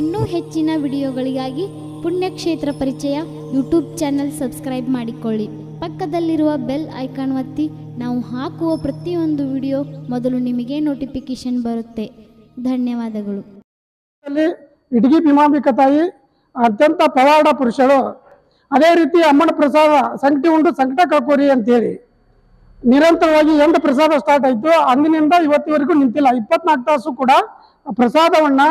ಇನ್ನೂ ಹೆಚ್ಚಿನ ವಿಡಿಯೋಗಳಿಗಾಗಿ ಪುಣ್ಯಕ್ಷೇತ್ರ ಪರಿಚಯ ಯೂಟ್ಯೂಬ್ ಚಾನೆಲ್ ಸಬ್ಸ್ಕ್ರೈಬ್ ಮಾಡಿಕೊಳ್ಳಿ. ಪಕ್ಕದಲ್ಲಿರುವ ಬೆಲ್ ಐಕಾನ್ ಒತ್ತಿ, ನಾವು ಹಾಕುವ ಪ್ರತಿಯೊಂದು ವಿಡಿಯೋ ಮೊದಲು ನಿಮಗೆ ನೋಟಿಫಿಕೇಶನ್ ಬರುತ್ತೆ. ಧನ್ಯವಾದಗಳು. ಇಡಗಿ ಭೀಮಾಂಬಿಕ ತಾಯಿ ಅತ್ಯಂತ ಪವಾಡ ಪುರುಷರು ಅದೇ ರೀತಿ ಅಮ್ಮನ ಪ್ರಸಾದ ಸಂಕಟ ಉಂಡು ಸಂಕಟ ಕಳ್ಕೋರಿ ಅಂತೇಳಿ. ನಿರಂತರವಾಗಿ ಎಂಟು ಪ್ರಸಾದ ಸ್ಟಾರ್ಟ್ ಆಯ್ತು. ಅಂದಿನಿಂದ ಇವತ್ತಿವರೆಗೂ ನಿಂತಿಲ್ಲ. ಇಪ್ಪತ್ನಾಲ್ಕು ತಾಸು ಕೂಡ ಪ್ರಸಾದವನ್ನ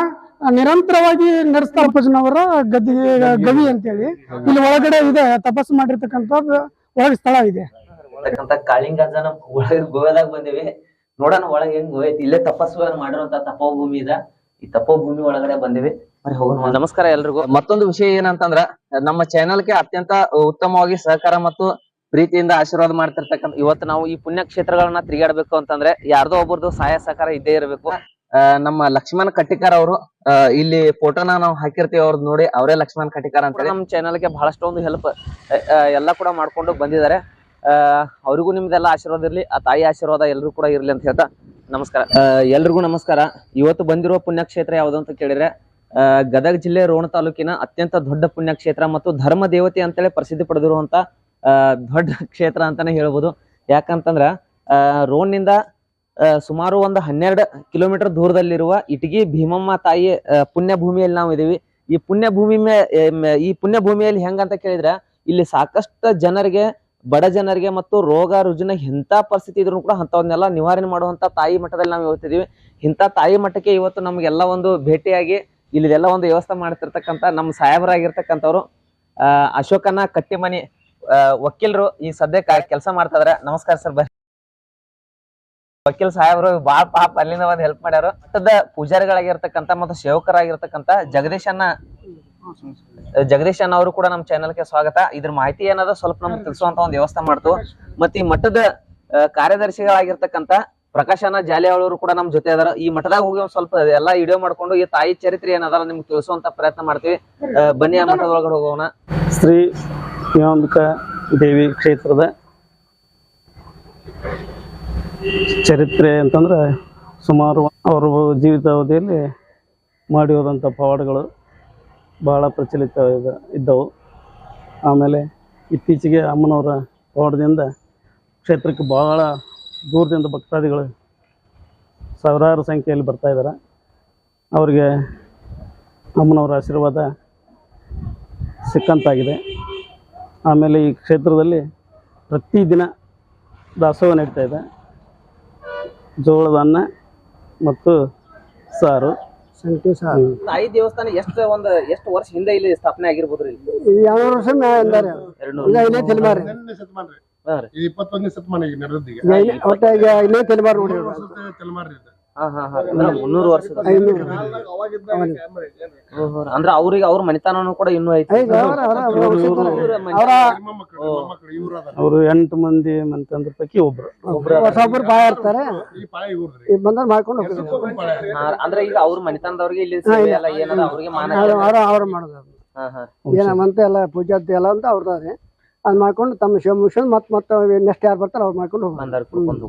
ನಿರಂತರವಾಗಿ ನಡೆಸ್ತಾರ ಪೂಜನವರ ಗದ್ದಿ ಗವಿ ಅಂತೇಳಿ. ಇಲ್ಲಿ ಒಳಗಡೆ ಇದೆ ತಪಸ್ಸು ಮಾಡಿರ್ತಕ್ಕಂಥ ಒಳಗೆ ಸ್ಥಳ ಇದೆ. ಕಾಳಿಂಗಜ್ಜನ ಒಳಗೆ ಗೋವಾದಾಗ ಬಂದಿವಿ. ನೋಡೋಣ ಒಳಗೆ ಹೆಂಗ್ ಹೋಯ್ತು. ಇಲ್ಲೇ ತಪಸ್ಸು ಮಾಡಿರುವಂತ ತಪೋಭೂಮಿ ಇದೆ. ಈ ತಪೋಭೂಮಿ ಒಳಗಡೆ ಬಂದಿವಿ. ನಮಸ್ಕಾರ ಎಲ್ರಿಗೂ. ಮತ್ತೊಂದು ವಿಷಯ ಏನಂತಂದ್ರ ನಮ್ಮ ಚಾನೆಲ್ಗೆ ಅತ್ಯಂತ ಉತ್ತಮವಾಗಿ ಸಹಕಾರ ಮತ್ತು ಪ್ರೀತಿಯಿಂದ ಆಶೀರ್ವಾದ ಮಾಡ್ತಿರ್ತಕ್ಕಂಥ ಇವತ್ತು ನಾವು ಈ ಪುಣ್ಯ ಕ್ಷೇತ್ರಗಳನ್ನ ತಿರುಗಾಡ್ಬೇಕು ಅಂತಂದ್ರೆ ಯಾರ್ದೋ ಒಬ್ಬರದು ಸಹಾಯ ಸಹಕಾರ ಇದ್ದೇ ಇರಬೇಕು. ನಮ್ಮ ಲಕ್ಷ್ಮಣ ಕಟ್ಟಿಕಾರ ಅವರು ಇಲ್ಲಿ ಫೋಟೋನ ನಾವು ಹಾಕಿರ್ತೀವಿ ಅವ್ರದ್ದು ನೋಡಿ ಅವರೇ ಲಕ್ಷ್ಮಣ ಕಟ್ಟಿಕಾರ ಅಂತ ನಮ್ಮ ಚಾನೆಲ್ಗೆ ಬಹಳಷ್ಟೊಂದು ಹೆಲ್ಪ್ ಎಲ್ಲ ಕೂಡ ಮಾಡ್ಕೊಂಡು ಬಂದಿದ್ದಾರೆ. ಅವ್ರಿಗೂ ನಿಮ್ದೆಲ್ಲ ಆಶೀರ್ವಾದ ಇರ್ಲಿ ಆ ತಾಯಿ ಆಶೀರ್ವಾದ ಎಲ್ಲರೂ ಕೂಡ ಇರ್ಲಿ ಅಂತ ಹೇಳ್ತಾ ನಮಸ್ಕಾರ. ಎಲ್ರಿಗೂ ನಮಸ್ಕಾರ. ಇವತ್ತು ಬಂದಿರುವ ಪುಣ್ಯಕ್ಷೇತ್ರ ಯಾವುದು ಅಂತ ಕೇಳಿದ್ರೆ ಗದಗ ಜಿಲ್ಲೆ ರೋಣ ತಾಲೂಕಿನ ಅತ್ಯಂತ ದೊಡ್ಡ ಪುಣ್ಯಕ್ಷೇತ್ರ ಮತ್ತು ಧರ್ಮ ದೇವತೆ ಅಂತೇಳಿ ಪ್ರಸಿದ್ಧಿ ಪಡೆದಿರುವಂತ ದೊಡ್ಡ ಕ್ಷೇತ್ರ ಅಂತಾನೆ ಹೇಳ್ಬೋದು. ಯಾಕಂತಂದ್ರ ರೋಡ್ನಿಂದ ಸುಮಾರು ಒಂದು ಹನ್ನೆರಡು ಕಿಲೋಮೀಟರ್ ದೂರದಲ್ಲಿರುವ ಇಟಗಿ ಭೀಮಮ್ಮ ತಾಯಿ ಪುಣ್ಯಭೂಮಿಯಲ್ಲಿ ಪುಣ್ಯ ಭೂಮಿಯಲ್ಲಿ ನಾವು ಇದೀವಿ. ಈ ಪುಣ್ಯ ಭೂಮಿ ಈ ಪುಣ್ಯ ಭೂಮಿಯಲ್ಲಿ ಹೆಂಗಂತ ಕೇಳಿದ್ರೆ, ಇಲ್ಲಿ ಸಾಕಷ್ಟು ಜನರಿಗೆ, ಬಡ ಜನರಿಗೆ ಮತ್ತು ರೋಗ ರುಜಿನ ಎಂತ ಪರಿಸ್ಥಿತಿ ಇದ್ರು ಕೂಡ ಅಂಥವನ್ನೆಲ್ಲ ನಿವಾರಣೆ ಮಾಡುವಂತ ತಾಯಿ ಮಟ್ಟದಲ್ಲಿ ನಾವು ಇವತ್ತಿದೀವಿ ಇಂಥ ತಾಯಿ ಮಟ್ಟಕ್ಕೆ ಇವತ್ತು ನಮಗೆಲ್ಲ ಒಂದು ಭೇಟಿಯಾಗಿ ಇಲ್ಲಿದೆಲ್ಲ ಒಂದು ವ್ಯವಸ್ಥೆ ಮಾಡ್ತಿರ್ತಕ್ಕಂಥ ನಮ್ಮ ಸಾಹೇಬರಾಗಿರ್ತಕ್ಕಂಥವ್ರು ಅಶೋಕನ ಕಟ್ಟಿಮನಿ ವಕೀಲರು ಈ ಸದ್ಯಕ್ಕೆ ಕೆಲಸ ಮಾಡ್ತಾ ಇದಾರೆ ನಮಸ್ಕಾರ ಸರ್ ಬರ್ರಿ ವಕೀಲ್ ಸಾಹೇಬರು ಬಾಳ ಪಾಪ, ಅಲ್ಲಿಂದ ಒಂದು ಹೆಲ್ಪ್ ಮಾಡ್ಯಾರ ಮಠದ ಪೂಜಾರಿಗಳಾಗಿರ್ತಕ್ಕಂಥ ಮತ್ತು ಸೇವಕರಾಗಿರ್ತಕ್ಕಂಥ ಜಗದೀಶನ್ನ ಜಗದೀಶ್ ಅಣ್ಣ ಅವರು ಕೂಡ ನಮ್ಮ ಚಾನೆಲ್ಗೆ ಸ್ವಾಗತ. ಇದ್ರ ಮಾಹಿತಿ ಏನದ ಸ್ವಲ್ಪ ನಮ್ಗೆ ತಿಳಿಸುವಂತ ಒಂದು ವ್ಯವಸ್ಥೆ ಮಾಡ್ತು. ಮತ್ತೆ ಈ ಮಠದ ಕಾರ್ಯದರ್ಶಿಗಳಾಗಿರತಕ್ಕಂತ ಕಾರ್ಯದರ್ಶಿಗಳಾಗಿರ್ತಕ್ಕಂಥ ಪ್ರಕಾಶ್ ಅಣ್ಣ ಜಾಲಿಯಾಳ್ ಅವರು ಕೂಡ ನಮ್ ಜೊತೆ ಅದಾರ. ಈ ಮಠದಾಗ ಹೋಗಿ ಒಂದ್ ಸ್ವಲ್ಪ ಎಲ್ಲಾ ವಿಡಿಯೋ ಮಾಡ್ಕೊಂಡು ಈ ತಾಯಿ ಚರಿತ್ರೆ ಏನದಲ್ಲ ನಿಮ್ಗೆ ತಿಳಿಸುವಂತ ಪ್ರಯತ್ನ ಮಾಡ್ತೀವಿ. ಬನ್ನಿ ಆ ಮಠದ ಒಳಗಡೆ ಹೋಗೋಣ. ಶ್ರೀ ಭೀಮಾಂಬಿಕಾ ದೇವಿ ಕ್ಷೇತ್ರದ ಚರಿತ್ರೆ ಅಂತಂದ್ರೆ ಸುಮಾರು ಅವರ ಜೀವಿತಾವಧಿಯಲ್ಲಿ ಮಾಡಿ ಹೋದಂಥ ಪವಾಡಗಳು ಬಹಳ ಪ್ರಚಲಿತ ಇದ್ದವು. ಆಮೇಲೆ ಇತ್ತೀಚೆಗೆ ಅಮ್ಮನವರ ಪವಾಡದಿಂದ ಕ್ಷೇತ್ರಕ್ಕೆ ಬಹಳ ದೂರದಿಂದ ಭಕ್ತಾದಿಗಳು ಸಾವಿರಾರು ಸಂಖ್ಯೆಯಲ್ಲಿ ಬರ್ತಾ ಇದ್ದಾರೆ. ಅವರಿಗೆ ಅಮ್ಮನವರ ಆಶೀರ್ವಾದ ಸಿಕ್ಕಂತಾಗಿದೆ. ಆಮೇಲೆ ಈ ಕ್ಷೇತ್ರದಲ್ಲಿ ಪ್ರತಿದಿನ ದಾಸೋಹ ನಡೀತಾ ಇದೆ. ಜೋಳದ ಅನ್ನ ಮತ್ತು ಸಾರು. ಸಾರ್. ತಾಯಿ ದೇವಸ್ಥಾನ ಎಷ್ಟು ಒಂದು ಎಷ್ಟು ವರ್ಷ ಹಿಂದೆ ಇಲ್ಲಿ ಸ್ಥಾಪನೆ ಆಗಿರ್ಬೋದ್ರಿ ವರ್ಷ ತಲೆಮಾರಿ ರೀ. ಇದು ಇಪ್ಪತ್ತೊಂದನೇ ಶತಮಾನ ಈಗ ನಡೆದದ್ದು ಈಗ ಈಗ ಇಲ್ಲೇ- ಒಟ್ಟ ತಲೆಮಾರಿ ತಲೆಮಾರು ಇದು. ಹಾ ಹಾ ಹಾ. ಅಂದ್ರೆ ಮುನ್ನೂರು ಐನೂರು. ಅವ್ರಿಗೆ ಅವ್ರ ಮನೆತನನು ಕೂಡ ಇನ್ನೂ ಐತಿ. ಈಗ ಅವ್ರ- ಅವ್ರ-. ಇವ್ರ ಮನೆ- ಎಂಟು ಮಂದಿ ಮಂತಂದ್ರ ಪೈಕಿ ಒಬ್ರು. ಹೊಸೊಬ್ರು ಬಾಯ ಇರ್ತಾರೆ ಈಗ ಮಾಡ್ಕೊಂಡು ಹೋಗ್ತಾರೆ. ಹಾ, ಅಂದ್ರೆ ಈಗ ಅವ್ರ ಮನೆತನದವ್ರಿಗೆ ಇಲ್ಲಿ ಸೇವೆ ಎಲ್ಲ ಏನದ ಅವ್ರಿಗೆ ಮಾನ ಅವ್ರ ಅವ್ರ ಅವ್ರ ಮಾಡೋದು. ಹಾ ಹಾ. ಏನಮ್ಮಂತ ಎಲ್ಲ ಪೂಜಾತಿ ಎಲ್ಲ ಅಂತ ಅವ್ರದ್ದಾರೆ ಅದ್ ಮಾಡ್ಕೊಂಡು ತಮ್ಮ ಶಿವ ಮುಗಿಸ್ಕೊಂಡು ಮತ್ತೆ ಮತ್ತೆ ನೆಕ್ಸ್ಟ್ ಯಾರು ಬರ್ತಾರೆ ಅವ್ರು ಮಾಡ್ಕೊಂಡು ಹೋಗ್ತಾರೆ ಕುಡ್ಕೊಂಡ್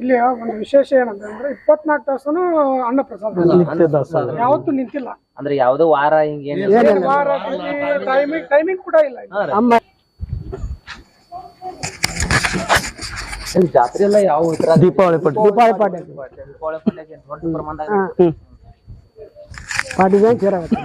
ಇಲ್ಲಿ ಒಂದು ವಿಶೇಷ ಏನಂತಂದ್ರೆ ಇಪ್ಪತ್ನಾಲ್ಕು ತಾಸನು ಅನ್ನ ಪ್ರಸಾದ. ಯಾವತ್ತು ದಾಸ ಯಾವತ್ತೂ ನಿಂತಿಲ್ಲ. ಅಂದ್ರೆ ಯಾವ್ದೋ ವಾರ. ವಾರ ಟೈಮಿಂಗ್ ಟೈಮಿಂಗ್ ಕೂಡ ಇಲ್ಲ ಜಾತ್ರೆ ಎಲ್ಲ ಯಾವ ದೀಪಾವಳಿ ಪಟ್ಟಿ ದೀಪಾವಳಿ ಪಾಟಿ ದೀಪಾವಳಿ ಪಾಟಿ ದೊಡ್ಡ ಪ್ರಮಾಣದಾಗ ಪಾಠ ಸೇರಾಗುತ್ತೆ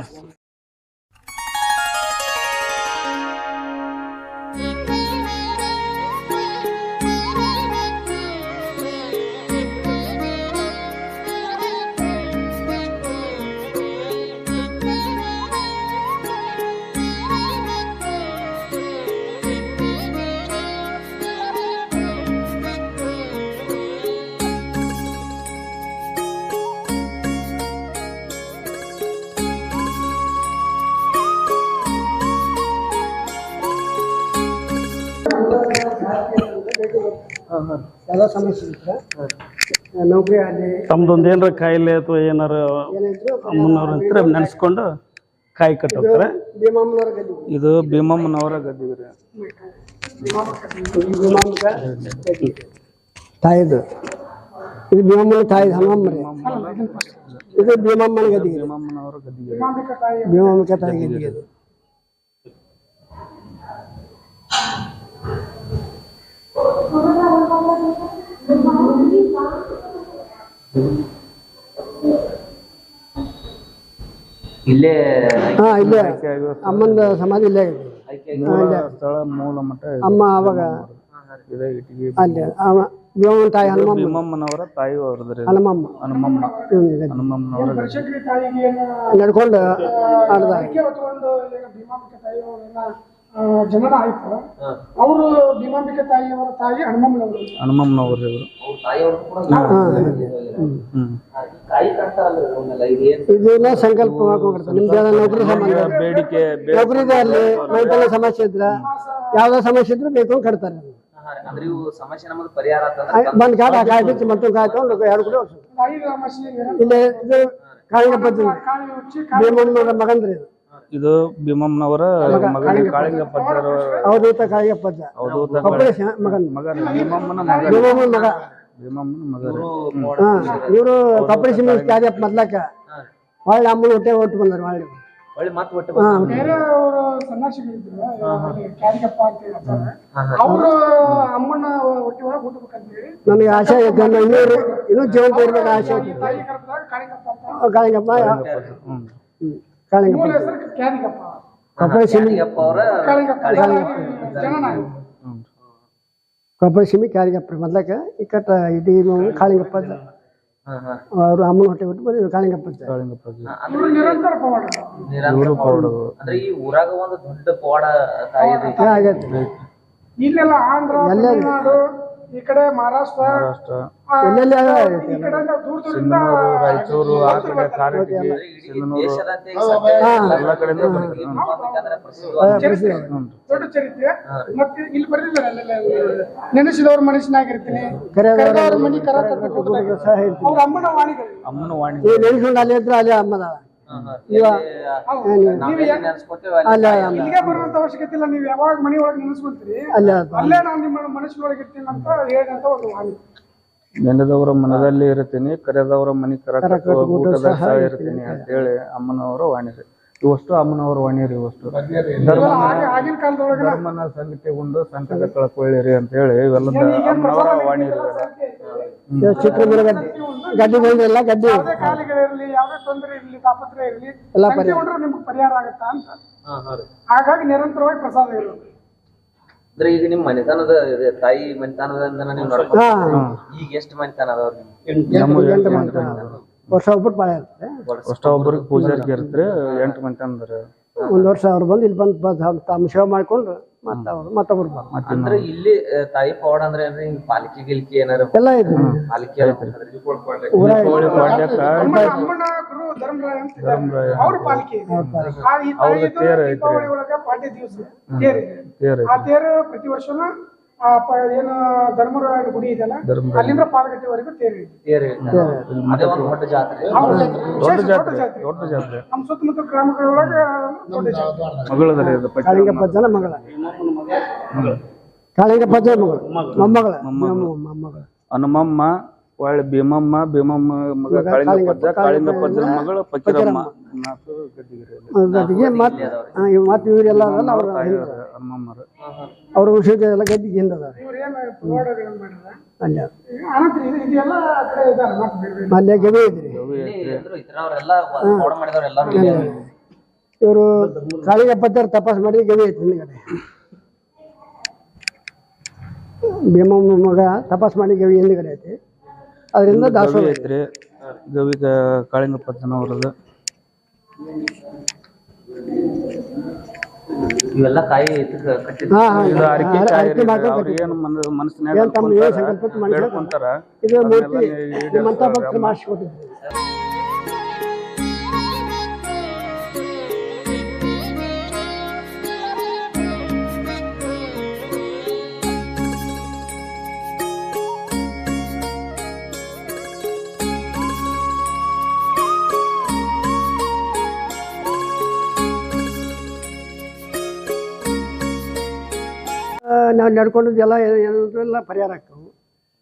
ಎಲ್ಲ ಸಮಸ್ಯೆ ಇದ್ರೆ ನೌಕರಿ ಆಗಲಿ. ತಮ್ದೊಂದು ಏನಾರ ಕಾಯಿಲೆ ಅಥವಾ ಏನಾರ ಅಮ್ಮನವ್ರ ಹತ್ರ ನೆನೆಸ್ಕೊಂಡು ಕಾಯಿ ಕಟ್ಟೋಗ್ತಾರೆ ಭೀಮಮ್ಮನವ್ರ ಗದ್ದೆ ಇದು. ಭೀಮಮ್ಮನವರ ಗದ್ದಿಗ್ರಿ ತಾಯಿದು. ಇದು ಭೀಮಮ್ಮನ ತಾಯಿ ಹನುಮಮ್ಮ ರೀ ಇದು ಭೀಮಮ್ಮನ ಗದ್ದಿಗೆ ಭೀಮಮ್ಮನವರ ಗದ್ದಿಗೆ ಭೀಮಾಂಬಿಕಾ ತಾಯಿ ಗದ್ದಿಗೆ ಅದು ಇಲ್ಲೇ ಹಾ ಇಲ್ಲೇ ಅಮ್ಮನ ಸಮಾಧಿ ಇಲ್ಲೇ. ಸ್ಥಳ ಮೂಲ ಮಠ ಇದು. ಅಮ್ಮ ಅವಾಗ ಇದೇ ಇಟ್ಟಿಗೆ ಅಲ್ಲಿ ಅವ ಭೀಮಮ್ಮನ ತಾಯಿ ಹನುಮಮ್ಮ. ಭೀಮಮ್ಮನವರ ತಾಯಿ ಅವ್ರದ್ರಿ ಇದು. ಹನುಮಮ್ಮ. ಹನುಮಮ್ಮ. ಇವ್ನ. ಹನುಮಮ್ಮನವರ ನಡ್ಕೊಂಡು ಜನನ ಆಯ್ತು. ಅವರು ಭೀಮಾಂಬಿಕೆ ತಾಯಿಯವರ ತಾಯಿ ಹನುಮಮ್ಮನವರು ಹನುಮಮ್ಮನವರು ಇವರು ಅವ್ರ ತಾಯಿಯವ್ರು ಕೂಡ ಹ್ಮ್. ಕಾಯಿ ಕಟ್ತಾರಲ್ರಿ ಅವನ್ನೆಲ್ಲ? ಸಂಕಲ್ಪ ಮಾಡ್ಕೊಂಡ್ಬಿಡ್ತಾರೆ ನೌಕರಿ ಸಂಬಂಧ ಬೇಡಿಕೆ ಬೇ- ನೌಕರಿ ಇದೆ ಅಲ್ಲಿ ಸಮಸ್ಯೆ ಇದ್ರ ಯಾವ್ದೋ ಸಮಸ್ಯೆ ಇದ್ರೆ ಬೇಕು ಕಟ್ತಾರೆ. ಬಂದ್ ಕಾಟ ಕಾಯಿ ಬಿಚ್ಚಿ ಮತ್ತೊಂದು ಕಾಯಿ ತಗೊಂಡು ಎರಡು ಕೂಡ ಇಲ್ಲ ಇದು ಕಾಳಿಂಗ ಕಾಳಿ ಮಗಂದ್ರಿ ಇದು. ಇದು ಭೀಮಮ್ಮನವರ ಮಗನಿಗೆ ಕಾಳಿಂಗಪ್ಪ ಅವಧೂತ ಕಾಳಿಯಪ್ಪ ಅವಧೂತ ಕೊಪ್ಪಳ ಮಗನ್. ಮಗ ಭೀಮಮ್ಮನ ಮಗ ಭೀಮಮ್ಮನ ಮಗ. ಭೀಮಮ್ಮನ ಮಗ ರೀ. ಹಾ ಇವರು ಕೊಪ್ಪಳ ಸಿಮಿ ಕಾರ್ಯಪ್ಪ ಮೊದ್ಲಕ್ಕ ಹೊಳ್ಳಿ ಅಮ್ಮನ ಹೊಟ್ಟೆ ಹೊಟ್ಟು ಬಂದಾರ ಹೊಳ್ಳಿ. ಒಳ್ಳೆ ಮಾತು ಒಟ್ಟು ಹಾ. ಬೇರೆ ಅವರು ಸನ್ಯಾಸಿಗಳಿದ್ರು ಕ್ಯಾರಿಗಪ್ಪ ಅಂತ ಹೇಳ್ತಾರೆ ಅವರು ಅಮ್ಮನ ಹೊಟ್ಟೆ ಒಳಗೆ ಹುಟ್ಟಬೇಕಂತ ಹೇಳಿ ನನಗೆ ಆಸೆ ಐತೆ ನನ್ನ ಇನ್ನೂ ಜೀವಂತ ಇರ್ಬೇಕು ಆಸೆ ಐತಿ ತಾಯಿ ಕರೆದಾಗ ಕಾಳಿಗಪ್ಪ ಅಂತ. ಕಾಳಿಂಗಪ್ಪ. ಹ್ಮ್. ಕಾಳಿಂಗಪ್ಪ ಹೆಸರು ಕ್ಯಾರಿಗಪ್ಪ ಮೊದ್ಲಕ ಕಾಳಿಗಪ್ಪ ಕಾಳಿಂಗಪ್ಪ. ಇಕ್ಕಟ್ಟ ಇಡೀ ಕಾಳಿಂಗಪ್ಪ ಅವರು ಅಮ್ಮನ ಹೊಟ್ಟೆ ಬಿಟ್ಟು ಬಂದಿದ್ರು ಕಾಳಿಂಗಪ್ಪ ಇವರು ನಿರಂತರ ಪವಾಡ. ನಿರಂತರ ಪೌಡರು ಅಂದ್ರೆ ಈ ಊರಾಗ ಒಂದು ದೊಡ್ಡ ಪವಾಡ ತಾಯಿ ಇದೆ. ಆಗೈತೆ. ಇಲ್ಲೆಲ್ಲ ಆಂಧ್ರ ತಮಿಳುನಾಡು ಈ ಕಡೆ ಮಹಾರಾಷ್ಟ್ರ ಮಹಾರಾಷ್ಟ್ರ. ಆ, ಎಲ್ಲೆಲ್ಲಿ ಆಗ ಈ ಕಡೆ ದೂರ ದೂರದಿಂದ ಸಿಂಧನೂರು ರಾಯಚೂರು ಆ ಕಡೆ ಕಾರಟಗಿ ಸಿಂಧನೂರು ದೇಶದಂತೆ ಎಲ್ಲ ಕಡೆಯಿಂದ ಬರ್ತಾರೆ. ಈ ಚರಿತ್ರೆ. ದೊಡ್ಡ ಚರಿತ್ರೆ. ಮತ್ತೆ ಇಲ್ಲಿ ನೆನೆಸಿದವ್ರ ಮನಸ್ಸಿನಾಗಿರ್ತೀನಿ ಕರೆದವ್ರ ಮನಿ ಕರ ತರ್ಬೇಕು ಸಹ ಅವ್ರ ಅಮ್ಮನ ವಾಣಿಗಳು. ಅಮ್ಮನ ವಾಣಿ ಈ ನೆನೆಸ್ಕೊಂಡು ಅಲ್ಲಿ ಇದ್ರೆ ಅಲ್ಲಿ ನೆನ್ಸ್ಕೊತೇವೆ ಅಲ್ಲಿ ಇಲ್ಲಿಗೆ ಬರುವಂತ ಅವಶ್ಯಕತೆ ಇಲ್ಲ. ನೀವು ಯಾವಾಗ ಮನಿ ಒಳಗೆ ನೆನೆಸ್ಕೊಂತೀರಿ ಅಲ್ಲಿ ಅಲ್ಲೇ ನಾನು ನಿಮ್ಮ ಮನಸ್ಸಿನೊಳಗೆ ಇರ್ತೀನಿ ಅಂತ ಹೇಳಿದಂತ ಒಂದು ವಾಣಿ. ನೆನೆದವರ ಮನದಲ್ಲಿ ಇರ್ತೀನಿ ಕರೆದವರ ಮನಿ ಕರ ಊಟದ ಇರ್ತೀನಿ. ಅಂತೇಳಿ ಅಮ್ಮನವರ ವಾಣಿ ರೀ ಇವಷ್ಟು ಅಮ್ಮನವರ ವಾಣಿ ರೀ ಇವಷ್ಟು ಆಗಿನ ಕಾಲದೊಳಗೆ ಧರ್ಮನ ಸಂಗತಿಗೊಂಡು ಸಂಕಟ ಕಳ್ಕೊಳ್ಳಿರಿ ಅಂತ ಹೇಳಿ ಇವೆಲ್ಲ ಅಮ್ಮನವರ. ಚಿತ್ರದುರ್ಗ ಬಂದಿಲ್ಲ ಗಡ್ಡಿ ಯಾವುದೇ ತೊಂದರೆ ಇರಲಿ ತಾಪತ್ರ ಇರಲಿ ಎಲ್ಲ ನಿಮ್ಗೆ ಪರಿಹಾರ ಆಗತ್ತಾ ಅಂತ. ಹಾಗಾಗಿ ನಿರಂತರವಾಗಿ ಪ್ರಸಾದ ಇರೋದು ಅಂದ್ರೆ ಈಗ ನಿಮ್ ಮನೆತನದ ಇದೆ, ತಾಯಿ ಮನೆತನದಿಂದ ನೀವು ನೋಡ್ಕೊಂಡು ಹಾ. ಈಗ ಎಷ್ಟು ಮನೆತನ ಅದಾವ್ರಿ ವರ್ಷ ಒಬ್ಬರು ಬಾಳೆ ಇರುತ್ತೆ ಅಷ್ಟ ಒಬ್ಬರಿಗೆ ಪೂಜಾರಿಗೆ ಇರ್ತ್ರಿ ಎಂಟು ಮಂದಿ ಅಂದ್ರೆ? ಒಂದು ವರ್ಷ ಅವ್ರು ಬಂದು ಇಲ್ಲಿ ಬಂದು ತಮ್ಮ ಸೇವೆ ಮಾಡ್ಕೊಂಡ್ರು ಮತ್ತೆ ಅವ್ರು ಮತ್ತೊಬ್ರು ಬರ್ತಾರೆ ಅಂದ್ರೆ ಇಲ್ಲಿ ಆ, ತಾಯಿ ಪವಾಡ ಅಂದ್ರೆ ಏನ್ರಿ ಹಿಂಗ್ ಪಾಲಿಕೆ ಗಿಲ್ಕಿ ಏನಾರ ಎಲ್ಲ ಇದೆ. ಪಾಲಿಕೆ ಕೋಳಿ ಪಾಡ್ಯಕ್ಕ ಅಮ್ಮನ ಅಮ್ಮನ ಗುರು. ಧರ್ಮರಾಯ ಅಂತ ಇದ್ದಾರೆ. ಅವ್ರ ಪಾಲಿಕೆ ಇದೆ. ಆ ಈ ತಾಯಿದು ದೀಪಾವಳಿ ಒಳಗ ಪಾಡ್ಯ ದಿವಸ. ತೇರ್ ಇದೆ. ತೇರ್ ಆ ತೇರು ಪ್ರತಿ ವರ್ಷನೂ ಆ ಪ- ಏನು ಧರ್ಮರಾಯ ಗುಡಿ ಇದೆಯಲ್ಲ? ಅಲ್ಲಿಂದ ಪಾಲಗಟ್ಟಿವರೆಗೂ ತೇರು ಇದೆ ತೇರು ಅದೇ ಒಂದು ದೊಡ್ಡ ಜಾತ್ರೆ. ಹೌದು, ದೊಡ್ಡ ವಿಶೇಷ ಜಾತ್ರೆ. ಜಾತ್ರೆ. ದೊಡ್ಡ ಜಾತ್ರೆ. ನಮ್ಮ ಸುತ್ತಮುತ್ತ ಗ್ರಾಮಗಳೊಳಗ ದೊಡ್ಡ ಜಾತ್ರೆ. ಮಗಳದ ಅದು ಪಟ್ಟಿ ಕಾಳಿಂಗಪ್ಪ ಜನ ಮಗಳ. ಕಾಳಿಂಗಪ್ಪ ಜನ ಮಗಳು. ಮೊಮ್ಮಗಳ. ಮೊಮ್ಮಗಳ. ಹನುಮಮ್ಮ ಒಳ್ಳೆ ಭೀಮಮ್ಮ ಭೀಮಮ್ಮ ಮಗ ಕಾಳಿಂಗಪ್ಪಜ್ಜ ಕಾಳಿಂಗಪ್ಪಜ್ಜನ ಮಗಳು ಫಕೀರಮ್ಮ. ನಾಲ್ಕು ಗದ್ದಿಗಿರಿ ಅಲ್ಲಿ. ಗದ್ದಿಗೆ ಮತ್ತೆ ಮತ್ತೆ ಇವರೆಲ್ಲ ಅವ್ರ ಹನುಮಮ್ಮರು. ಅವ್ರ ವಿಷಯ ಎಲ್ಲ ಗದ್ದಿಗೆ ಹಿಂದೆ ಅಲ್ಲ ಇವ್ರೇನು ಪವಾಡಗಳನ್ನ ಮಾಡಿದ್ರೆ? ಅಲ್ಲಿ. ಗವಿ ಅದಾರ. ಇವರು ಕಾಳಿಗಪ್ಪತ್ತಾರ ತಪಾಸ್ ಮಾಡಿ ಗವಿ ಐತಿ ಹಿಂದ್ಗಡೆ. ಭೀಮಮ್ಮ ಮಗ ತಪಾಸ್ ಮಾಡಿ ಗವಿ ಹಿಂದ್ಗಡೆ ಐತಿ. ಅದರಿಂದ ದಾಸೋಹ ಗವಿ ಐತ್ರಿ ಪತ್ತನ ಕಾಳಿಂಗಪ್ಪಜ್ಜನ ಅವ್ರದ್ದು ಇವೆಲ್ಲ ತಾಯಿ ಇದಕ್ಕ ಕಟ್ಟಿದ್ರು ಹಾ ಹಾ ಇದು ಅರಿಕೆ ಅರ- ಕಾಯಿ ಅರಿಕೆ ಮಾಡ್ಕೊಂಡು ಅವ್ರು ಏನು ಮನ ಮನಸ್ಸಿನಾಗ ಏನ್ ತಮ್ಮ ಏನ್ ಸಂಕಲ್ಪ ಇಟ್ಟು ಮಾಡ್ಕೊಂತಾರ? ಬೇಡ್ಕೊಂತಾರ. ಇದು ಮೂರ್ತಿ ಅದನ್ನೆಲ್ಲ ಈಡೇರಿಸ್ತಾರೆ ನಿಮ್ಮಂತ ಭಕ್ತರು ಮಾಡಿಸ್ಕೊಟ್ಟಿದ್ರು ನಾವು ನಡ್ಕೊಂಡಿದ್ದೆಲ್ಲ ಎಲ್ಲ ಪರಿಹಾರ ಆಗ್ತವೆ.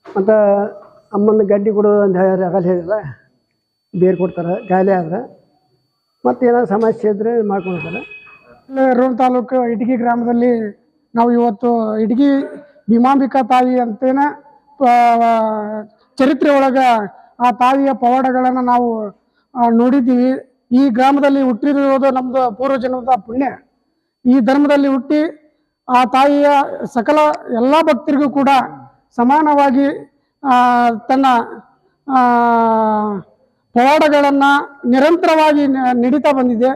ಮತ್ತು ಅಮ್ಮನ ಗಡ್ಡಿ ಕೊಡೋದು ಅಂತ ಹೇಳಿ ಹೇಳಿಲ್ಲ ಬೇರು ಕೊಡ್ತಾರೆ, ಗಾಯಲೆ ಆದ್ರೆ. ಮತ್ತೆ ಏನಾದ್ರು ಸಮಸ್ಯೆ ಇದ್ರೆ ಮಾಡ್ಕೊಳ್ತಾರೆ ರೋಣ ತಾಲೂಕು ಇಟಗಿ ಗ್ರಾಮದಲ್ಲಿ ನಾವು ಇವತ್ತು ಇಟಗಿ ಭೀಮಾಂಬಿಕಾ ತಾಯಿ ಅಂತೇನ ಚರಿತ್ರೆ ಒಳಗ ಆ ತಾಯಿಯ ಪವಾಡಗಳನ್ನು ನಾವು ನೋಡಿದ್ದೀವಿ. ಈ ಗ್ರಾಮದಲ್ಲಿ ಹುಟ್ಟಿರುವುದು ನಮ್ಮದು ಪೂರ್ವಜನ್ಮದ ಪುಣ್ಯ. ಈ ಧರ್ಮದಲ್ಲಿ ಹುಟ್ಟಿ ಆ ತಾಯಿಯ ಸಕಲ ಎಲ್ಲ ಭಕ್ತರಿಗೂ ಕೂಡ ಸಮಾನವಾಗಿ ತನ್ನ ಪವಾಡಗಳನ್ನು ನಿರಂತರವಾಗಿ ನಡೀತಾ ಬಂದಿದೆ.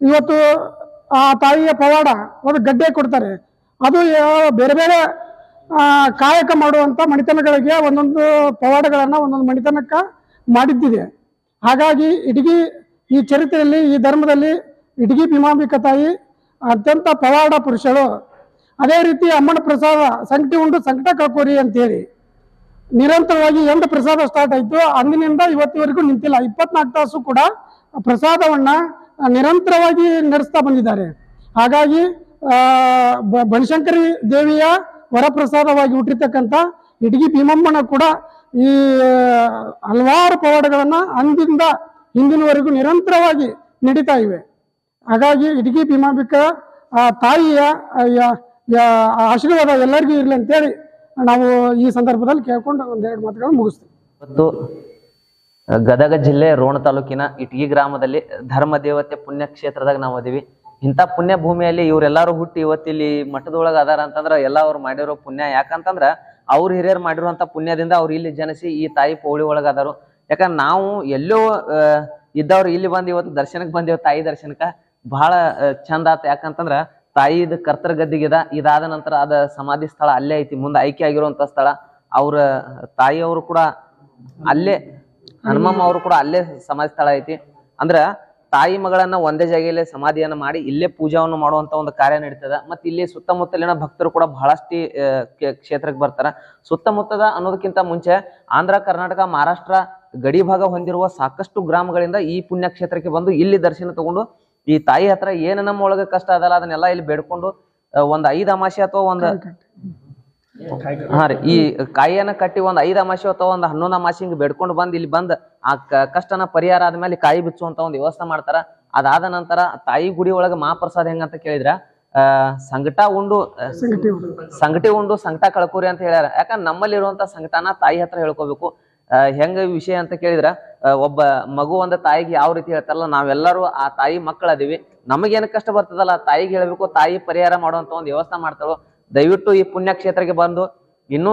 ಇವತ್ತು ಆ ತಾಯಿಯ ಪವಾಡ ಒಂದು ಗಡ್ಡೆ ಕೊಡ್ತಾರೆ. ಅದು ಬೇರೆ ಬೇರೆ ಕಾಯಕ ಮಾಡುವಂಥ ಮಣಿತನಗಳಿಗೆ ಒಂದೊಂದು ಪವಾಡಗಳನ್ನು ಒಂದೊಂದು ಮಣಿತನಕ್ಕೆ ಮಾಡಿದ್ದಿದೆ. ಹಾಗಾಗಿ ಇಡಗಿ ಈ ಚರಿತ್ರೆಯಲ್ಲಿ, ಈ ಧರ್ಮದಲ್ಲಿ ಇಡಗಿ ಭೀಮಾಂಬಿಕ ತಾಯಿ ಅತ್ಯಂತ ಪವಾಡ ಪುರುಷಳು. ಅದೇ ರೀತಿ ಅಮ್ಮನ ಪ್ರಸಾದ ಸಂಕಟ ಉಂಡು ಸಂಕಟ ಕಳ್ಕೋರಿ ಅಂತೇಳಿ. ನಿರಂತರವಾಗಿ ಎಂಟು ಪ್ರಸಾದ ಸ್ಟಾರ್ಟ್ ಆಯ್ತು. ಅಂದಿನಿಂದ ಇವತ್ತಿವರೆಗೂ ನಿಂತಿಲ್ಲ. ಇಪ್ಪತ್ನಾಲ್ಕು ತಾಸು ಕೂಡ ಪ್ರಸಾದವನ್ನ ನಿರಂತರವಾಗಿ ನಡೆಸ್ತಾ ಬಂದಿದ್ದಾರೆ. ಹಾಗಾಗಿ ಬನಶಂಕರಿ ದೇವಿಯ ವರಪ್ರಸಾದವಾಗಿ ಹುಟ್ಟಿರ್ತಕ್ಕಂಥ ಇಟಗಿ ಭೀಮಮ್ಮನ ಕೂಡ ಈ ಹಲವಾರು ಪವಾಡಗಳನ್ನು ಅಂದಿಂದ ಹಿಂದಿನವರೆಗೂ ನಿರಂತರವಾಗಿ ನಡೀತಾ ಇವೆ. ಹಾಗಾಗಿ ಇಟಗಿ ಭೀಮಾಂಬಿಕ ತಾಯಿಯ ಆಶೀರ್ವಾದ ಎಲ್ಲರಿಗೂ ಇರಲಿ ಅಂತೇಳಿ ನಾವು ಈ ಸಂದರ್ಭದಲ್ಲಿ ಕೇಳ್ಕೊಂಡು ಒಂದೆರಡು ಮಾತುಗಳನ್ನು ಮುಗಿಸ್ತೀವಿ. ಗದಗ ಜಿಲ್ಲೆ ರೋಣ ತಾಲೂಕಿನ ಇಟಗಿ ಗ್ರಾಮದಲ್ಲಿ ಧರ್ಮ ದೇವತೆ ಪುಣ್ಯ ಕ್ಷೇತ್ರದಾಗ ನಾವು ಅದೀವಿ. ಇಂಥ ಪುಣ್ಯ ಭೂಮಿಯಲ್ಲಿ ಇವರೆಲ್ಲರೂ ಹುಟ್ಟಿ ಇವತ್ತಿಲ್ಲಿ ಮಠದೊಳಗ ಅದಾರ ಅಂತಂದ್ರ ಎಲ್ಲ ಅವ್ರು ಮಾಡಿರೋ ಪುಣ್ಯ. ಯಾಕಂತಂದ್ರ ಅವ್ರ ಹಿರಿಯರು ಮಾಡಿರುವಂತ ಪುಣ್ಯದಿಂದ ಅವ್ರು ಇಲ್ಲಿ ಜನಿಸಿ ಈ ತಾಯಿ ಪೌಳಿ ಒಳಗ ಅದಾರು. ಯಾಕಂದ್ರೆ ನಾವು ಎಲ್ಲೋ ಇದ್ದವ್ರು ಇಲ್ಲಿ ಬಂದು ಇವತ್ತು ದರ್ಶನಕ್ಕೆ ಬಂದಿವ ತಾಯಿ ದರ್ಶನಕ್ಕ. ಬಹಳ ಚಂದ ಆತ. ಯಾಕಂತಂದ್ರ ತಾಯಿದ ಕರ್ತರ್ ಗದ್ದಿಗಿದ ಇದಾದ ನಂತರ ಅದ ಸಮಾಧಿ ಸ್ಥಳ ಅಲ್ಲೇ ಐತಿ, ಮುಂದೆ ಆಯ್ಕೆ ಆಗಿರುವಂತ ಸ್ಥಳ. ಅವ್ರ ತಾಯಿಯವರು ಕೂಡ ಅಲ್ಲೇ, ಹನುಮಮ್ಮ ಅವರು ಕೂಡ ಅಲ್ಲೇ ಸಮಾಧಿ ಸ್ಥಳ ಐತಿ. ಅಂದ್ರ ತಾಯಿ ಮಗಳನ್ನ ಒಂದೇ ಜಾಗೆಯಲ್ಲಿ ಸಮಾಧಿಯನ್ನ ಮಾಡಿ ಇಲ್ಲೇ ಪೂಜಾವನ್ನು ಮಾಡುವಂತ ಒಂದು ಕಾರ್ಯ ನಡೀತದ. ಮತ್ತೆ ಇಲ್ಲಿ ಸುತ್ತಮುತ್ತಲಿನ ಭಕ್ತರು ಕೂಡ ಬಹಳಷ್ಟು ಕ್ಷೇತ್ರಕ್ಕೆ ಬರ್ತಾರ. ಸುತ್ತಮುತ್ತದ ಅನ್ನೋದಕ್ಕಿಂತ ಮುಂಚೆ ಆಂಧ್ರ, ಕರ್ನಾಟಕ, ಮಹಾರಾಷ್ಟ್ರ ಗಡಿ ಭಾಗ ಹೊಂದಿರುವ ಸಾಕಷ್ಟು ಗ್ರಾಮಗಳಿಂದ ಈ ಪುಣ್ಯ ಕ್ಷೇತ್ರಕ್ಕೆ ಬಂದು ಇಲ್ಲಿ ದರ್ಶನ ತಗೊಂಡು ಈ ತಾಯಿ ಹತ್ರ ಏನು ನಮ್ಮ ಒಳಗ ಕಷ್ಟ ಅದಲ್ಲ ಅದನ್ನೆಲ್ಲ ಇಲ್ಲಿ ಬೇಡ್ಕೊಂಡು ಒಂದ್ ಐದ್ ಅಮಾಸೆ ಅಥವಾ ಒಂದ್ ಹಾ ರೀ ಈ ಕಾಯಿಯನ್ನ ಕಟ್ಟಿ ಒಂದ್ ಐದ್ ಅಮಾಸೆ ಅಥವಾ ಒಂದ್ ಹನ್ನೊಂದ್ ಅಮಾಸೆ ಹಿಂಗ್ ಬೇಡ್ಕೊಂಡು ಬಂದ್ ಇಲ್ಲಿ ಬಂದ್ ಆ ಕಷ್ಟನ ಪರಿಹಾರ ಆದ್ಮೇಲೆ ಕಾಯಿ ಬಿಚ್ಚುವಂತ ಒಂದ್ ವ್ಯವಸ್ಥೆ ಮಾಡ್ತಾರ. ಅದಾದ ನಂತರ ತಾಯಿ ಗುಡಿ ಒಳಗ ಮಹಾಪ್ರಸಾದ ಹೆಂಗಂತ ಕೇಳಿದ್ರ? ಆ ಸಂಕಟ ಉಂಡು. ಸಂಕಟಿ ಉಂಡು. ಸಂಗಟ ಕಳ್ಕೋರಿ ಅಂತ ಹೇಳ್ಯಾರ. ಯಾಕಂದ್ರೆ ನಮ್ಮಲ್ಲಿ ಇರುವಂತ ಸಂಕಟನ ತಾಯಿ ಹತ್ರ ಹೇಳ್ಕೋಬೇಕು. ಹೆಂಗ ವಿಷಯ ಅಂತ ಕೇಳಿದ್ರ ಒಬ್ಬ ಮಗು ಒಂದ ತಾಯಿಗೆ ಯಾವ ರೀತಿ ಹೇಳ್ತಾರಲ್ಲ, ನಾವೆಲ್ಲರೂ ಆ ತಾಯಿ ಮಕ್ಕಳದೀವಿ. ನಮಗೇನ್ ಕಷ್ಟ ಬರ್ತದಲ್ಲ ತಾಯಿಗೆ ಹೇಳ್ಬೇಕು, ತಾಯಿ ಪರಿಹಾರ ಮಾಡುವಂತ ಒಂದು ವ್ಯವಸ್ಥೆ ಮಾಡ್ತಾಳು. ದಯವಿಟ್ಟು ಈ ಪುಣ್ಯ ಕ್ಷೇತ್ರಕ್ಕೆ ಬಂದು, ಇನ್ನೂ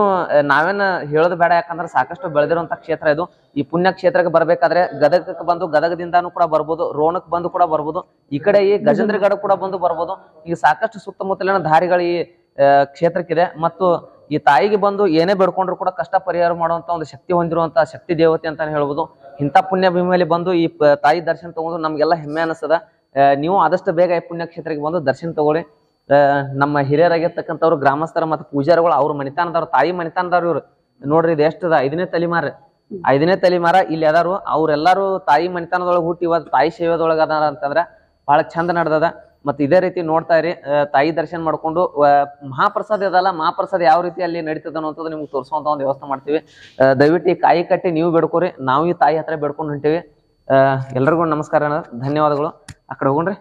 ನಾವೇನ ಹೇಳೋದು ಬೇಡ, ಯಾಕಂದ್ರೆ ಸಾಕಷ್ಟು ಬೆಳೆದಿರುವಂತ ಕ್ಷೇತ್ರ ಇದು. ಈ ಪುಣ್ಯ ಕ್ಷೇತ್ರಕ್ಕೆ ಬರ್ಬೇಕಾದ್ರೆ ಗದಗಕ್ಕೆ ಬಂದು, ಗದಗದಿಂದಾನು ಕೂಡ ಬರ್ಬೋದು ರೋಣಕ್ ಬಂದು ಕೂಡ ಬರ್ಬೋದು, ಈ ಕಡೆ ಈ ಗಜೇಂದ್ರಗಡ ಕೂಡ ಬಂದು ಬರ್ಬೋದು. ಈಗ ಸಾಕಷ್ಟು ಸುತ್ತಮುತ್ತಲಿನ ದಾರಿಗಳು ಈ ಕ್ಷೇತ್ರಕ್ಕಿದೆ. ಮತ್ತು ಈ ತಾಯಿಗೆ ಬಂದು ಏನೇ ಬೇಡ್ಕೊಂಡ್ರು ಕೂಡ ಕಷ್ಟ ಪರಿಹಾರ ಮಾಡುವಂತ ಒಂದು ಶಕ್ತಿ ಹೊಂದಿರುವಂತಹ ಶಕ್ತಿ ದೇವತೆ ಅಂತಾನೆ ಹೇಳ್ಬೋದು. ಇಂಥ ಪುಣ್ಯ ಭೂಮಿಯಲ್ಲಿ ಬಂದು ಈ ತಾಯಿ ದರ್ಶನ ತಗೊಂಡು ನಮ್ಗೆಲ್ಲ ಹೆಮ್ಮೆ ಅನಿಸ್ತದ. ನೀವು ಆದಷ್ಟು ಬೇಗ ಈ ಪುಣ್ಯ ಕ್ಷೇತ್ರಕ್ಕೆ ಬಂದು ದರ್ಶನ ತಗೊಳ್ಳಿ. ನಮ್ಮ ಹಿರಿಯರಾಗಿರ್ತಕ್ಕಂಥವ್ರು ಗ್ರಾಮಸ್ಥರ ಮತ್ತು ಪೂಜಾರಿಗಳು ಅವ್ರ ಮನಿತಾನದವ್ರು, ತಾಯಿ ಮನಿತಾನದವ್ರು ಇವ್ರು. ನೋಡ್ರಿ ಇದು ಎಷ್ಟದ ಐದನೇ ತಲೆಮಾರ. ಐದನೇ ತಲೆಮಾರ ಇಲ್ಲಿ ಅದಾರು. ಅವ್ರೆಲ್ಲಾರು ತಾಯಿ ಮನಿತಾನದೊಳಗೆ ಹುಟ್ಟಿ ಇವತ್ತು ತಾಯಿ ಸೇವೆದೊಳಗೆ ಅದಾರ ಅಂತಂದ್ರ ಬಹಳ ಚಂದ ನಡ್ದದ. ಮತ್ತೆ ಇದೇ ರೀತಿ ನೋಡ್ತಾ ಇರಿ ತಾಯಿ ದರ್ಶನ ಮಾಡ್ಕೊಂಡು ಮಹಾಪ್ರಸಾದ ಇದಲ್ಲ ಮಹಾಪ್ರಸಾದ ಯಾವ ರೀತಿ ಅಲ್ಲಿ ನಡೀತದೆ ಅನ್ನೋದು ನಿಮ್ಗೆ ತೋರಿಸುವಂತ ಒಂದು ವ್ಯವಸ್ಥೆ ಮಾಡ್ತೀವಿ. ದಯವಿಟ್ಟು ಈ ಕಾಯಿ ಕಟ್ಟಿ ನೀವು ಬೇಡ್ಕೋರಿ, ನಾವು ಈ ತಾಯಿ ಹತ್ರ ಬೇಡ್ಕೊಂಡು ಹೊಂಟಿವಿ. ಎಲ್ರಿಗೂ ನಮಸ್ಕಾರ. ಧನ್ಯವಾದಗಳು. ಆ ಕಡೆ ಹೋಗೋಣ್ರಿ.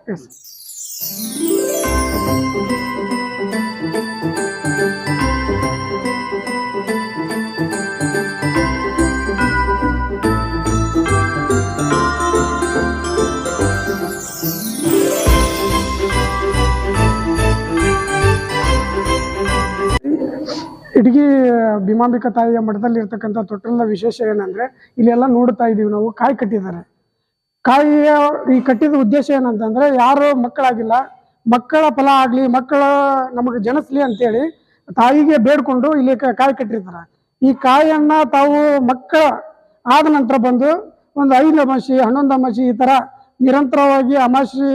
ಇಡಗಿ ಭೀಮಾಂಬಿಕಾ ತಾಯಿಯ ಮಠದಲ್ಲಿ ಇರ್ತಕ್ಕಂಥ ತೊಟ್ಟಲದ ವಿಶೇಷ ಏನಂದ್ರೆ, ಇಲ್ಲೆಲ್ಲ ನೋಡ್ತಾ ಇದೀವಿ ನಾವು, ಕಾಯಿ ಕಟ್ಟಿದ್ದಾರೆ. ಕಾಯಿಯ ಈ ಕಟ್ಟಿದ ಉದ್ದೇಶ ಏನಂತಂದ್ರೆ, ಯಾರು ಮಕ್ಕಳಾಗಿಲ್ಲ, ಮಕ್ಕಳ ಫಲ ಆಗ್ಲಿ, ಮಕ್ಕಳ ನಮಗೆ ಜನಿಸ್ಲಿ ಅಂತೇಳಿ ತಾಯಿಗೆ ಬೇಡ್ಕೊಂಡು ಇಲ್ಲಿ ಕಾಯಿ ಕಟ್ಟಿರ್ತಾರೆ. ಈ ಕಾಯಿಯನ್ನ ತಾವು ಮಕ್ಕಳ ಆದ ನಂತರ ಬಂದು ಒಂದು ಐದು ಅಮಾಸಿ, ಹನ್ನೊಂದು ಅಮಾಸಿ ಈ ತರ ನಿರಂತರವಾಗಿ ಅಮಾಸಿ,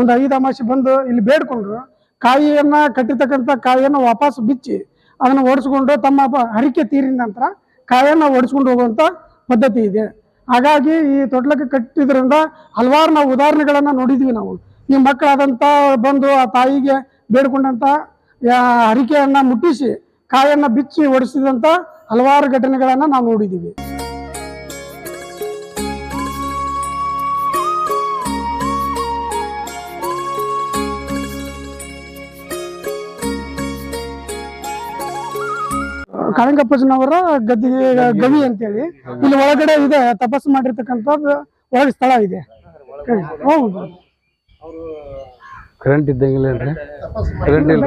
ಒಂದು ಐದು ಅಮಾಸಿ ಬಂದು ಇಲ್ಲಿ ಬೇಡ್ಕೊಂಡ್ರು, ಕಾಯಿಯನ್ನ ಕಟ್ಟಿರ್ತಕ್ಕಂಥ ಕಾಯಿಯನ್ನು ವಾಪಸ್ ಬಿಚ್ಚಿ ಅದನ್ನ ಓಡಿಸ್ಕೊಂಡು ತಮ್ಮ ಹರಿಕೆ ತೀರಿದ ನಂತರ ಕಾಯನ್ನು ಓಡಿಸ್ಕೊಂಡು ಹೋಗುವಂತ ಪದ್ಧತಿ ಇದೆ. ಹಾಗಾಗಿ ಈ ತೊಟ್ಲಕ್ಕೆ ಕಟ್ಟಿದ್ರಿಂದ ಹಲವಾರು ನಾವು ಉದಾಹರಣೆಗಳನ್ನ ನೋಡಿದ್ವಿ ನಾವು. ಈ ಮಕ್ಕಳಾದಂಥ ಬಂದು ಆ ತಾಯಿಗೆ ಬೇಡ್ಕೊಂಡಂತ ಹರಿಕೆಯನ್ನು ಮುಟ್ಟಿಸಿ, ಕಾಯನ್ನ ಬಿಚ್ಚಿ ಓಡಿಸಿದಂತ ಹಲವಾರು ಘಟನೆಗಳನ್ನು ನಾವು ನೋಡಿದ್ದೀವಿ ಕಾಳಿಂಗಪ್ಪಜ್ಜನವರ ಗದ್ದಿಗೆ ಗವಿ ಅಂತೇಳಿ. ಇಲ್ಲಿ ಒಳಗಡೆ ಇದೆ ತಪಸ್ಸು ಮಾಡಿರ್ತಕ್ಕಂಥ ಒಳಗೆ ಸ್ಥಳ ಇದೆ. ಹೌದು. ಕರೆಂಟ್ ಇದ್ದಂಗಿಲ್ಲ ಕರೆಂಟ್ ಇಲ್ಲ.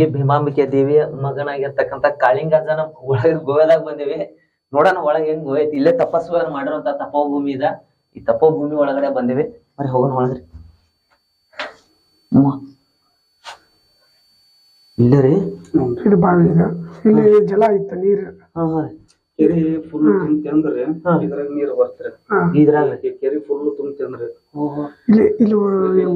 ಹೀಗೆ ಭೀಮಾಂಬಿಕೆ ದೇವಿಯ ಮಗನಾಗಿರ್ತಕ್ಕಂತ ಕಾಳಿಂಗಜ್ಜನ ಒಳಗೆ ಗೋವಾದಾಗ ಬಂದಿವಿ. ನೋಡೋಣ ಒಳಗೆ ಹೆಂಗ್ ಹೋಯ್ತು ಇಲ್ಲೇ ತಪಸ್ಸು ಮಾಡಿರುವಂತ ತಪೋಭೂಮಿ ಇದ. ಈ ತಪೋಭೂಮಿ ಒಳಗಡೆ ಬಂದಿವಿ. ಬರೀ ಹೋಗೋಣ ಒಳಗ್ರಿ. ಇಲ್ಲ ರೀ? ಇದು ಬಾವಿ ಇದೆ. ಇಲ್ಲಿ ಜಲ ಇತ್ತು ನೀರು. ಹಾ ಹಾ ರೀ. ಕೆರಿ ಫುಲ್ ತುಂಬ್ತಂದ್ರೆ ಇದ್ರಾಗ ನೀರ್ ಬರ್ತಾರೆ. ಇದ್ರಾಗ? ಕೆರೆ ಫುಲ್ ತುಂಬ್ತಂದ್ರೆ ಇಲ್ಲಿ ಇಲ್ಲಿ ಏನ್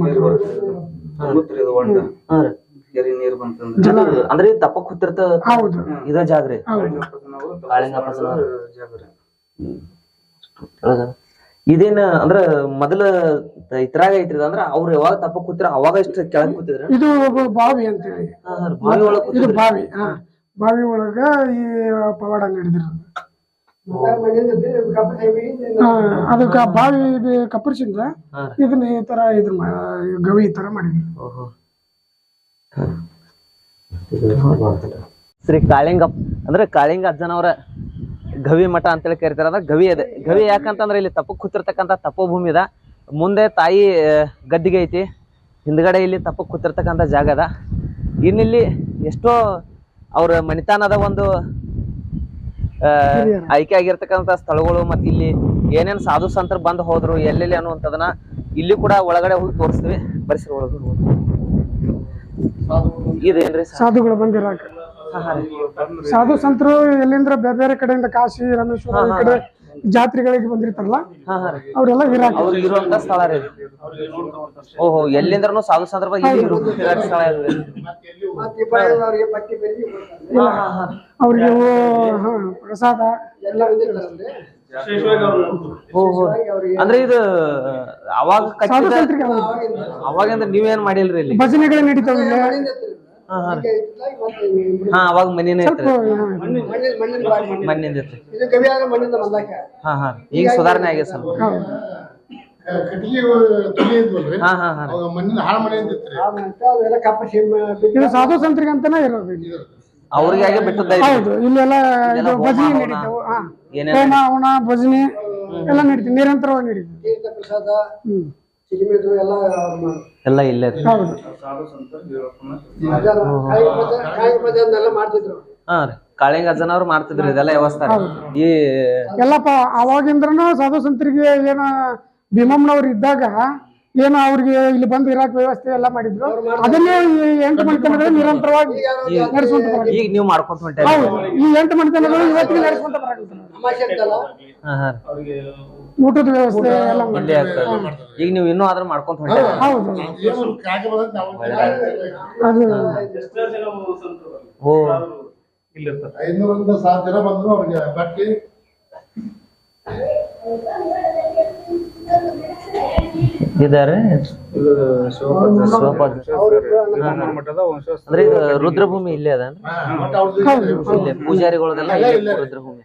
ಹಾ ರೀ. ಕೆರಿ ನೀರ್ ಬಂತಂದ್ರೆ ಇದು ಅಂದ್ರೆ ದಪ್ಪ ಕೂತಿರ್ತ ಹೌದು. ಇದ ಜಾಗ್ರಿ. ಹೌದು. ಕಾಳಿಂಗಪ್ಪನವ್ರು ಜಾಗ್ರಿ. ಇದೇನ ಅಂದ್ರ ಮೊದಲ ಇದ್ರಾಗ ಐತ್ರಿ ಅಂದ್ರ ಅವ್ರ ಯಾವಾಗ ತಪ್ಪ ಕೂತಿರ ಅವಾಗ ಇಷ್ಟ ಕೆಳಗ್ ಕೂತಿದ್ರ ಇದು ಬಾವಿ ಬಾವಿ ಅಂತೇಳಿ. ಬಾವಿ ಒಳಗ ಇದು ಬಾವಿ ಹಾ. ಬಾವಿ ಒಳಗ ಈ ಪವಾಡ ನಡೆದಿರೋದು. ಹಾ, ಅದಕ್ಕ ಬಾವಿ ಕಪ್ಪರಿಸಿಂದ ಇದನ್ನ ಈ ತರ ಇದ್ರ ಗವಿ ಈ ತರ ಮಾಡಿದ್ರು. ಓಹೋ. ಶ್ರೀ ಕಾಳಿಂಗಪ್ಪ, ಅಂದ್ರೆ ಕಾಳಿಂಗ ಅಜ್ಜನವರ ಗವಿ ಮಠ ಅಂತೇಳಿ ಕರಿತಾರ. ಅಂದ್ರೆ ಗವಿ ಅದೇ. ಗವಿ ಯಾಕಂತಂದ್ರೆ ಇಲ್ಲಿ ತಪ್ಪು ಕೂತಿರ್ತಕ್ಕಂಥ ಭೂಮಿ ಅದ. ಮುಂದೆ ತಾಯಿ ಗದ್ದಿಗೆ ಐತಿ. ಹಿಂದ್ಗಡೆ ಇಲ್ಲಿ ತಪ್ಪು ಕೂತಿರ್ತಕ್ಕಂಥ ಜಾಗ ಅದ. ಇನ್ನಿಲ್ಲಿ ಎಷ್ಟೋ ಅವ್ರ ಮಣಿತಾನದ ಒಂದು ಆಯ್ಕೆ ಆಗಿರ್ತಕ್ಕಂಥ ಸ್ಥಳಗಳು ಮತ್ತೆ ಇಲ್ಲಿ ಏನೇನ್ ಸಾಧು ಸಂತರು ಬಂದು ಹೋದ್ರು, ಎಲ್ಲೆಲ್ಲಿ ಅನ್ನುವಂಥದನ್ನ ಇಲ್ಲಿ ಕೂಡ ಒಳಗಡೆ ಹೋಗಿ ತೋರಿಸ್ತೀವಿ. ಪರಿಸರ ಒಳಗಡೆ. ಇದೇನ್ರಿ ಸಾಧುಗಳು ಬಂದಿರಾಕ. ಸಾಧು ಸಂತರು ಎಲ್ಲಿಂದ್ರ ಬೇರೆ ಬೇರೆ ಕಡೆಯಿಂದ ಕಾಶಿ ರಾಮೇಶ್ವರ ಈ ಕಡೆ ಜಾತ್ರೆಗಳಿಗೆ ಬಂದಿರ್ತಾರಲ್ಲ ಹಾ ಹಾ ರೀ. ಅವರೆಲ್ಲ ಇರಾಕ ಅವ್ರು ಇರುವಂತ ಸ್ಥಳ ರೀ ಓಹೋ ಎಲ್ಲಿಂದ್ರನು ಸಾಧು ಇರಾಕ್ ಸ್ಥಳ. ಅವ್ರಿಗೆ ಹೂ- ಹಾ, ಪ್ರಸಾದ. ಓಹೋ ಅಂದ್ರೆ ಇದು ಅವಾಗ ಕಟ್ಟಿದ ಸಂತರಿಗೆ ಅವಾಗಿಂದ ನೀವೇನ್ ಮಾಡಿಲ್ರಿ ಇಲ್ಲಿ? ಭಜನೆಗಳು ನಡೀತಾವ ಹಾ ಅವಾಗ ಮನಿನೇ ಐತ್ರಿ ಮಣ್ಣಿಂದ ಐತ್ರಿ ಹಾ ಹಾ. ಈಗ ಸುಧಾರಣೆ ಆಗಿದೆ ಸ್ವಲ್ಪ. ಮಣ್ಣಿನ ಸಾಧು ಸಂತರಿಗೆ ಅಂತಾನೆ ಇರೋದು. ಅವ್ರಿಗಾಗೆ ಹೌದು ಇಲ್ಲೆಲ್ಲ ಇದು ಹೋಮ, ಭಜನೆ. ನಡೀತಾವ. ಹಾ. ಏನೇನ್? ಹೋಮ ಹವನ ಭಜನೆ ಎಲ್ಲ ನಡೀತೀವಿ ನಿರಂತರವಾಗಿ ನಡೀತೀವಿ ತೀರ್ಥ ಪ್ರಸಾದ ಹ್ಮ್. ಸಿಗಿಮಿದು ಎಲ್ಲ ಅವ್ರು ಎಲ್ಲ ಇಲ್ಲೇ ರೀ ಹೌದು. ಕಾಯಿಪದನ್ನೆಲ್ಲ ಮಾಡ್ತಿದ್ರು. ಹಾ ರೀ. ಕಾಳಿಂಗ ಅಜ್ಜನವ್ರು ಮಾಡ್ತಿದ್ರು ಇದೆಲ್ಲ ವ್ಯವಸ್ಥೆ ರೀ. ಈ ಎಲ್ಲಪ್ಪ ಅವಾಗಿಂದ್ರನು ಸಾಧು ಸಂತರಿಗೆ ಏನ ಭೀಮಮ್ಮನವ್ರು ಇದ್ದಾಗ ಏನು ಅವ್ರಿಗೆ ಇಲ್ಲಿ ಬಂದು ಇರಾಕ್ ವ್ಯವಸ್ಥೆ ಎಲ್ಲ ಮಾಡಿದ್ರು. ಅದನ್ನೇ ಈ ಎಂಟು ಮನೆತನಗಳು ನಿರಂತರವಾಗಿ. ಈಗ ನೀವು ಮಾಡ್ಕೊಂತ ಹೌದು. ಈ ಎಂಟು ಮನೆತನಗಳು ಇವತ್ತಿಗೆ ನಡೆಸುವಂತ ಊಟದ ವ್ಯವಸ್ಥೆ ಎಲ್ಲ ಮಾಡಿ ಇಲ್ಲೇ ಆಗ್ತದೆ. ಈಗ ನೀವು ಇನ್ನೂ ಆದ್ರೂ ಮಾಡ್ಕೊಂತ ಹೌದು. ಅದು ಓ. ಐನೂರಿಂದ ಸಾವಿರ ಜನ ಬಂದ್ರು ಅವ್ರಿಗೆ ಬಟ್ಟಿ. ಇದಾರೆ? ಅಂದ್ರೆ ಇದು ರುದ್ರಭೂಮಿ ಇಲ್ಲೇ ಅದ ಪೂಜಾರಿಗಳದೆಲ್ಲ ರುದ್ರಭೂಮಿ.